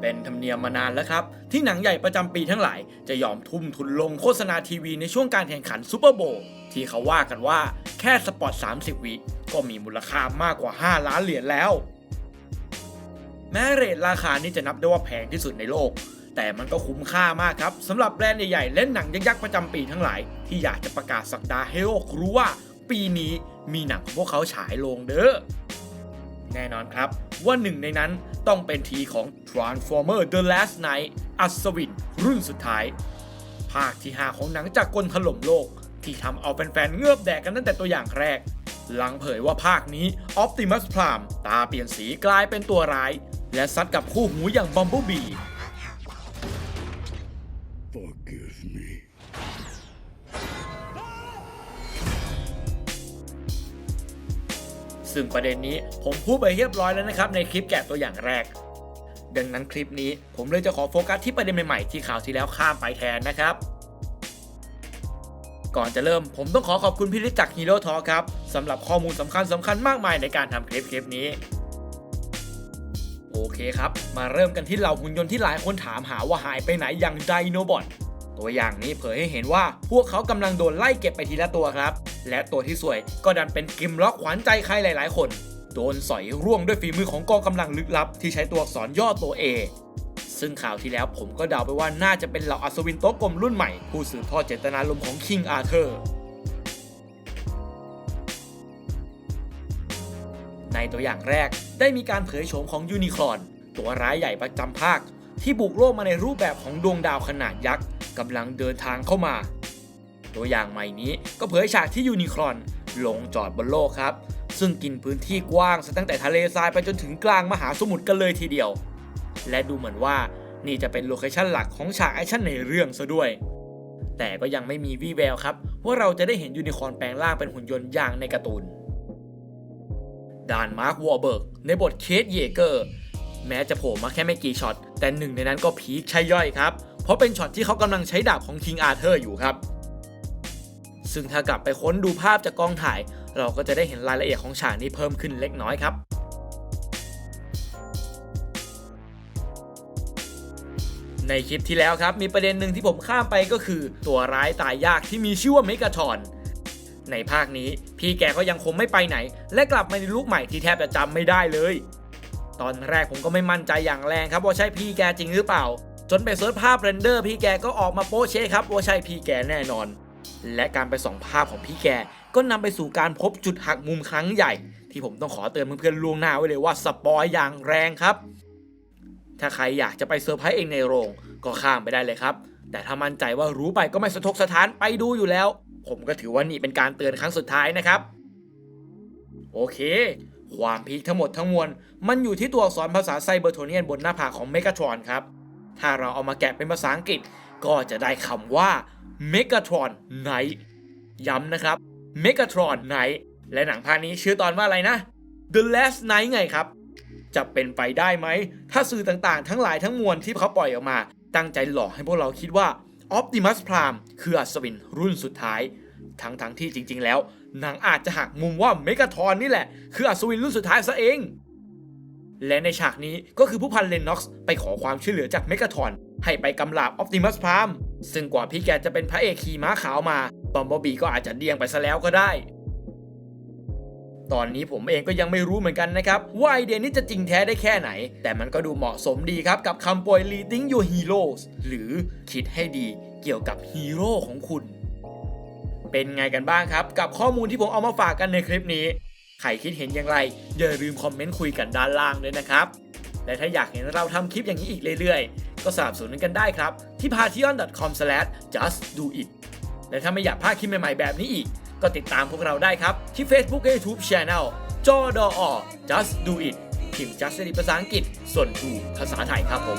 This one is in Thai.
เป็นธรรมเนียมมานานแล้วครับ ที่หนังใหญ่ประจำปีทั้งหลาย จะยอมทุ่มทุนลงโฆษณาทีวีในช่วงการแข่งขันซูเปอร์โบว์ที่เขาว่ากันว่าแค่สปอต 30 วิก็มีมูลค่ามากกว่า 5 ล้านเหรียญแล้ว แม้เรทราคานี้จะนับได้ว่าแพงที่สุดในโลก แต่มันก็คุ้มค่ามากครับสำหรับแบรนด์ใหญ่ๆและหนังยักษ์ประจำปีทั้งหลาย ที่อยากจะประกาศสักดาให้โลกรู้ว่า ปีนี้มีหนังของพวกเขาฉายลงเด้อ แน่นอนครับ ว่าหนึ่งในนั้นต้องเป็นทีของ Transformer The Last Night อัศวิน รุ่นสุดท้าย ภาคที่ 5 ของหนังจากกลถล่มโลก ที่ทำเอาแฟนๆเงือบแดกกันตั้งแต่ตัวอย่างแรก หลังเผยว่าภาคนี้ Optimus Prime ตาเปลี่ยนสีกลายเป็นตัวร้าย และซัดกับคู่หูอย่าง Bumblebee Forgive me. ซึ่งประเด็นนี้ผมพูดไปเรียบร้อยแล้วนะครับในคลิปแกะตัวอย่างแรก ดังนั้นคลิปนี้ผมเลยจะขอโฟกัสที่ประเด็นใหม่ๆที่ข่าวที่แล้วข้ามไปแทนนะครับก่อนจะเริ่มผมต้องขอขอบคุณพี่ฤทธิ์จากฮีโร่ทอครับสำหรับข้อมูลสำคัญสำคัญมากมายในการทำคลิปคลิปนี้ โอเคครับ มาเริ่มกันที่เหล่าหุ่นยนต์ที่หลายคนถามหาว่าหายไปไหนอย่างไดโนบอทตัวอย่างนี้เผยให้เห็นว่าพวกเขากำลังโดนไล่เก็บไปทีละตัวครับ และตัวที่สวยก็ดันเป็นกิมล็อกขวัญใจใครหลาย ๆ คน โดนสอยร่วงด้วยฝีมือของกองกำลังลึกลับ ที่ใช้ตัวอักษรย่อตัว A ซึ่งข่าวที่แล้วผมก็เดาไปว่าน่าจะเป็นเหล่าอัศวินโต๊ะกลมรุ่นใหม่ ผู้สืบทอดเจตนารมณ์ของคิงอาเธอร์ในตัวอย่างแรกได้มีการเผยโฉมของยูนิคอนตัวร้ายใหญ่ประจำภาค ที่บุกโลกมาในรูปแบบของดวงดาวขนาดยักษ์กำลังเดินทางเข้ามา ตัวอย่างใหม่นี้ก็เผยฉากที่ยูนิคร์นลงจอดบนโลกครับ ซึ่งกินพื้นที่กว้างตั้งแต่ทะเลทรายไปจนถึงกลางมหาสมุทรกันเลยทีเดียว และดูเหมือนว่านี่จะเป็นโลเคชั่นหลักของฉากแอคชั่นในเรื่องซะด้วย แต่ก็ยังไม่มีวี่แววครับ ว่าเราจะได้เห็นยูนิคอร์นแปลงร่างเป็นหุ่นยนต์อย่างในการ์ตูนด่านมาร์ควอร์เบิร์กในบทเคสเยเกอร์แม้จะโผล่มาแค่ไม่กี่ช็อต แต่หนึ่งในนั้นก็พีคใช่ย่อยครับ เพราะเป็นช็อตที่เขากำลังใช้ดาบของคิงอาเธอร์อยู่ครับ ซึ่งถ้ากลับไปค้นดูภาพจากกล้องถ่าย เราก็จะได้เห็นรายละเอียดของฉากนี้เพิ่มขึ้นเล็กน้อยครับในคลิปที่แล้วครับ มีประเด็นหนึ่งที่ผมข้ามไปก็คือ ตัวร้ายตายยากที่มีชื่อว่าเมกาทอน ในภาคนี้พี่แกก็ยังคงไม่ไปไหน และกลับมาในลุคใหม่ที่แทบจะจำไม่ได้เลย ตอนแรกผมก็ไม่มั่นใจอย่างแรงครับว่าใช่พี่แกจริงหรือเปล่า จนไปเซิร์ชภาพเรนเดอร์พี่แกก็ออกมาโป๊เชะครับว่าใช่พี่แกแน่นอน และการไปส่องภาพของพี่แก ก็นำไปสู่การพบจุดหักมุมครั้งใหญ่ ที่ผมต้องขอเตือนเพื่อนๆล่วงหน้าไว้เลยว่าสปอยอย่างแรงครับ ถ้าใครอยากจะไปเซอร์ไพรส์เองในโรง ก็ข้ามไปได้เลยครับ แต่ถ้ามั่นใจว่ารู้ไปก็ไม่สะทกสะท้านไปดูอยู่แล้ว ผมก็ถือว่านี่เป็นการเตือนครั้งสุดท้ายนะครับ โอเค ความพีคทั้งหมดทั้งมวลมันอยู่ที่ตัวอักษรภาษาไซเบอร์โทเนียนบนหน้าผากของเมกาทรอนครับ ถ้าเราเอามาแกะเป็นภาษาอังกฤษก็จะได้คำว่า Megatron Night ย้ำนะครับ Megatron Night และหนังภาคนี้ชื่อตอนว่าอะไรนะ The Last Night ไงครับ จะเป็นไปได้ไหม ถ้าสื่อต่างๆ ทั้งหลายทั้งมวลที่เขาปล่อยออกมา ตั้งใจหลอกให้พวกเราคิดว่า Optimus Prime คืออัศวินรุ่นสุดท้าย ทั้งๆทที่จริง ๆ แล้วหนังอาจจะหักมุมว่าเมกาทอนนี่แหละ คืออัศวินรุ่นสุดท้ายซะเอง และในฉากนี้ก็คือผู้พันเลนน็อกซ์ไปขอความช่วยเหลือจากเมกาทอนให้ไปกำราบ Optimus Prime ซึ่งกว่าพี่แกจะเป็นพระเอกขี่ม้าขาวมาบอมบอบีก็อาจจะเดียงไปซะแล้วก็ได้ ตอนนี้ผมเองก็ยังไม่รู้เหมือนกันนะครับว่าไอเดียนี้จะจริงแท้ได้แค่ไหน แต่มันก็ดูเหมาะสมดีครับกับคำปล่อย leading your heroes หรือคิดให้ดีเกี่ยวกับฮีโร่ของคุณ เป็นไงกันบ้างครับ กับข้อมูลที่ผมเอามาฝากกันในคลิปนี้ ใครคิดเห็นอย่างไร อย่าลืมคอมเมนต์คุยกันด้านล่างด้วยนะครับ และถ้าอยากเห็นเราทำคลิปอย่างนี้อีกเรื่อยๆ ก็สนับสนุนกันได้ครับ ที่ patreon.com/justdoit และถ้าไม่อยากพลาดคลิปใหม่ๆแบบนี้อีก ก็ติดตามพวกเราได้ครับ ที่ Facebook และ YouTube Channel จอดอ just do it พิมพ์ just ในภาษาอังกฤษ ส่วน do ภาษาไทยครับผม